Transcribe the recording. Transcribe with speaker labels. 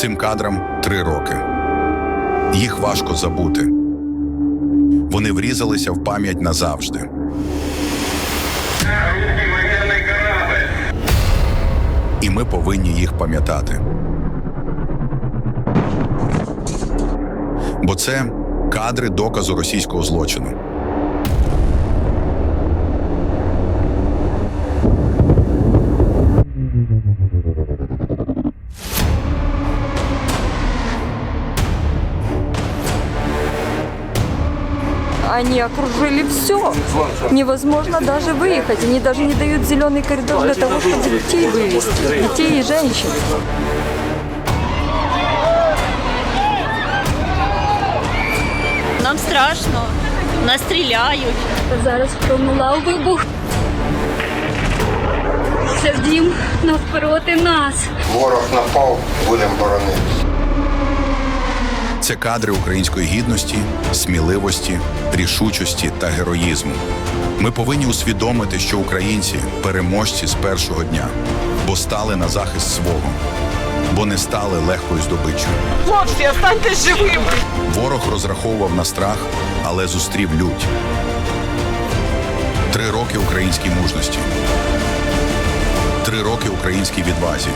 Speaker 1: Цим кадрам три роки. Їх важко забути. Вони врізалися в пам'ять назавжди. І ми повинні їх пам'ятати. Бо це кадри доказу російського злочину.
Speaker 2: Они окружили все. Невозможно даже выехать. Они даже не дают зеленый коридор для того, чтобы детей вывести. Детей и женщин.
Speaker 3: Нам страшно, нас стріляють.
Speaker 4: Зараз пролунав вибух. Це дім навпроти нас.
Speaker 5: Ворог напав, будемо боронитися.
Speaker 1: Це кадри української гідності, сміливості, рішучості та героїзму. Ми повинні усвідомити, що українці переможці з першого дня, бо стали на захист свого, бо не стали легкою здобиччю.
Speaker 6: Хлопці, останьтесь живими!
Speaker 1: Ворог розраховував на страх, але зустрів лють. Три роки українській мужності. Три роки українській відвазі.